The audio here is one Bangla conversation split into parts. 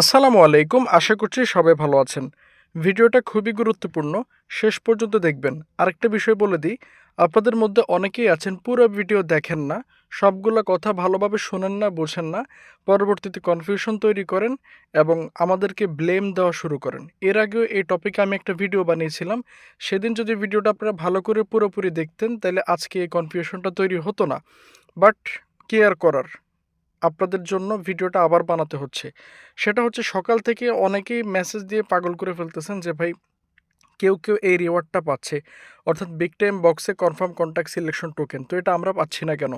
আসসালামু আলাইকুম, আশা করছি সবাই ভালো আছেন। ভিডিওটা খুবই গুরুত্বপূর্ণ, শেষ পর্যন্ত দেখবেন। আরেকটা বিষয় বলে দিই, আপনাদের মধ্যে অনেকেই আছেন, পুরো ভিডিও দেখেন না, সবগুলো কথা ভালোভাবে শোনেন না, বোঝেন না, পরবর্তীতে কনফিউশন তৈরি করেন এবং আমাদেরকে ব্লেম দেওয়া শুরু করেন। এর আগেও এই টপিকে আমি একটা ভিডিও বানিয়েছিলাম, সেদিন যদি ভিডিওটা আপনারা ভালো করে পুরোপুরি দেখতেন, তাহলে আজকে এই কনফিউশনটা তৈরি হতো না। বাট কেয়ার করার। আপনাদের জন্য ভিডিওটা আবার বানাতে হচ্ছে। সেটা হচ্ছে সকাল থেকে অনেকেই মেসেজ দিয়ে পাগল করে ফেলতেছেন যে, ভাই, কেউ কেউ এই রিওয়ার্ডটা পাচ্ছে। অর্থাৎ বিগ টাইম বক্সে কনফার্ম কন্ট্যাক্ট সিলেকশন টোকেন তো এটা আমরা পাচ্ছি না কেন?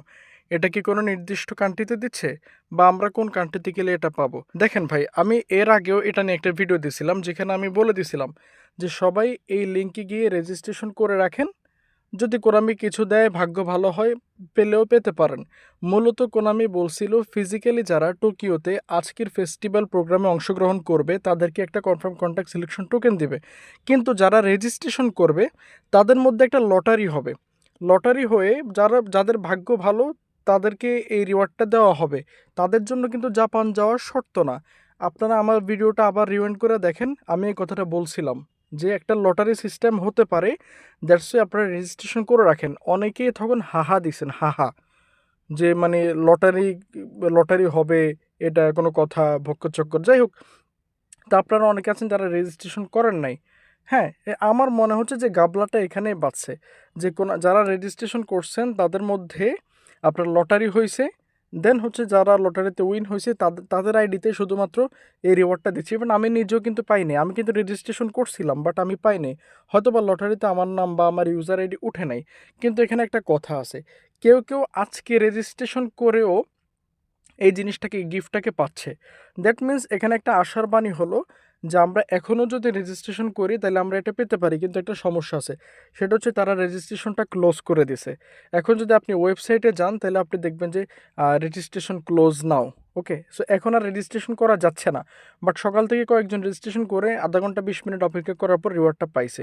এটা কি কোনো নির্দিষ্ট কান্ট্রিতে দিচ্ছে? বা আমরা কোন কান্ট্রিতে গেলে এটা পাবো? দেখেন ভাই, আমি এর আগেও এটা নিয়ে একটা ভিডিও দিছিলাম, যেখানে আমি বলে দিছিলাম যে, সবাই এই লিঙ্কে গিয়ে রেজিস্ট্রেশন করে রাখেন যদি কোনামি কিছু দেয়, ভাগ্য ভালো হয়, পেলেও পেতে পারেন। মূলত কোনামি বলছিল ফিজিক্যালি যারা টোকিওতে আজকের ফেস্টিভ্যাল প্রোগ্রামে অংশগ্রহণ করবে, তাদেরকে একটা কনফার্ম কন্ট্যাক্ট সিলেকশন টোকেন দিবে। কিন্তু যারা রেজিস্ট্রেশন করবে, তাদের মধ্যে একটা লটারি হবে। লটারি হয়ে যারা, যাদের ভাগ্য ভালো, তাদেরকে এই রিওয়ার্ডটা দেওয়া হবে। তাদের জন্য কিন্তু জাপান যাওয়ার শর্ত না। আপনারা আমার ভিডিওটা আবার রিওয়েন্ড করে দেখেন, আমি এই কথাটা বলছিলাম। যে একটা লটারি সিস্টেম হতে পারে, দ্যাটস আপনারা রেজিস্ট্রেশন করে রাখেন। অনেকেই তখন হাহা দিছেন, হাহা। যে মানে লটারি লটারি হবে, এটা কোনো কথা ভক্কচক্কর যাই হোক। তা আপনারা অনেকে আছেন যারা রেজিস্ট্রেশন করেন নাই। হ্যাঁ আমার মনে হচ্ছে যে গাবলাটা এখানেই বাঁচছে। যে কোন, যারা রেজিস্ট্রেশন করছেন, তাদের মধ্যে আপনার লটারি হয়েছে দেন হচ্ছে যারা লটারিতে উইন হয়েছে তাদের তাদের আইডিতে শুধুমাত্র এই রিওয়ার্ডটা দিচ্ছি। ইভেন আমি নিজেও কিন্তু পাইনি। আমি কিন্তু রেজিস্ট্রেশন করছিলাম বাট আমি পাইনি। হয়তো বা লটারিতে আমার নাম বা আমার ইউজার আইডি উঠে নাই। কিন্তু এখানে একটা কথা আছে। কেউ কেউ আজকে রেজিস্ট্রেশন করেও এই জিনিসটাকে গিফটটাকে পাচ্ছে। দ্যাট মিন্স এখানে একটা আশার বাণী হলো যে আমরা এখনও যদি রেজিস্ট্রেশন করি, তাহলে আমরা এটা পেতে পারি, কিন্তু একটা সমস্যা আছে। সেটা হচ্ছে তারা রেজিস্ট্রেশনটা ক্লোজ করে দিছে। এখন যদি আপনি ওয়েবসাইটে যান, তাহলে আপনি দেখবেন যে registration close now okay so এখন আর রেজিস্ট্রেশন করা যাচ্ছে না। বাট সকাল থেকে কয়েকজন রেজিস্ট্রেশন করে আধা ঘণ্টা বিশ মিনিট অপেক্ষা করার পর রিওয়ার্ডটা পাইছে।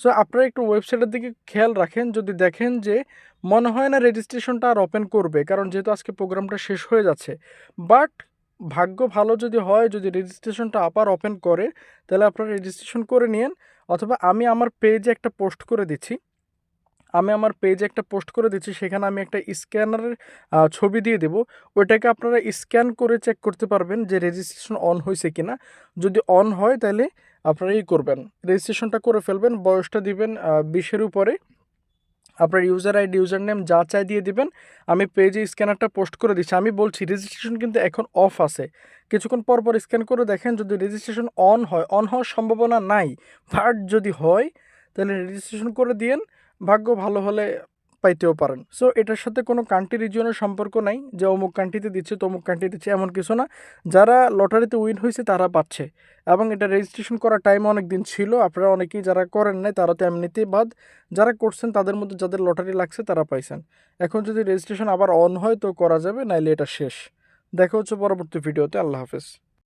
সো আপনারা একটু ওয়েবসাইটের দিকে খেয়াল রাখেন, যদি দেখেন যে মনে হয় না রেজিস্ট্রেশনটা আর ওপেন করবে, কারণ যেহেতু আজকে প্রোগ্রামটা শেষ হয়ে যাচ্ছে। বাট ভাগ্য ভালো যদি হয়, যদি রেজিস্ট্রেশনটা আবার ওপেন করে, তাহলে আপনারা রেজিস্ট্রেশন করে নিন অথবা আমি আমার পেজে একটা পোস্ট করে দিচ্ছি। আমি আমার পেজে একটা পোস্ট করে দিচ্ছি, সেখানে আমি একটা স্ক্যানারের ছবি দিয়ে দেবো। ওইটাকে আপনারা স্ক্যান করে চেক করতে পারবেন যে রেজিস্ট্রেশন অন হয়েছে কি না যদি অন হয় তাহলে আপনারা ই করবেন রেজিস্ট্রেশনটা করে ফেলবেন, বয়সটা দিবেন বিশের উপরে। আপনার ইউজার আইডি ইউজার নেম যা চাই দিয়ে দিবেন। আমি পেজে স্ক্যানারটা পোস্ট করে দিচ্ছি। আমি বলছি রেজিস্ট্রেশন কিন্তু এখন অফ আছে। কিছুক্ষণ পর পর স্ক্যান করে দেখেন, যদি রেজিস্ট্রেশন অন হয় অন হওয়ার সম্ভাবনা নাই। বাট যদি হয়, তাহলে রেজিস্ট্রেশন করে দিয়েন। ভাগ্য ভালো হলে পাইতেও পারেন। সো এটার সাথে কোনো কান্ট্রি রিজিয়নের সম্পর্ক নাই, যে অমুক কান্ট্রিতে দিচ্ছে, তমুক কান্ট্রি দিচ্ছে, এমন কিছু না। যারা লটারিতে উইন হয়েছে তারা পাচ্ছে। এবং এটা রেজিস্ট্রেশন করার টাইম অনেক দিন ছিল, আপনারা অনেকেই যারা করেন নাই, তারা তো এমনিতেই বাদ। যারা করছেন, তাদের মধ্যে যাদের লটারি লাগছে, তারা পাইছেন। এখন যদি রেজিস্ট্রেশন আবার অন হয়, তো করা যাবে, নাইলে এটা শেষ। দেখা হচ্ছে পরবর্তী ভিডিওতে আল্লাহ হাফেজ।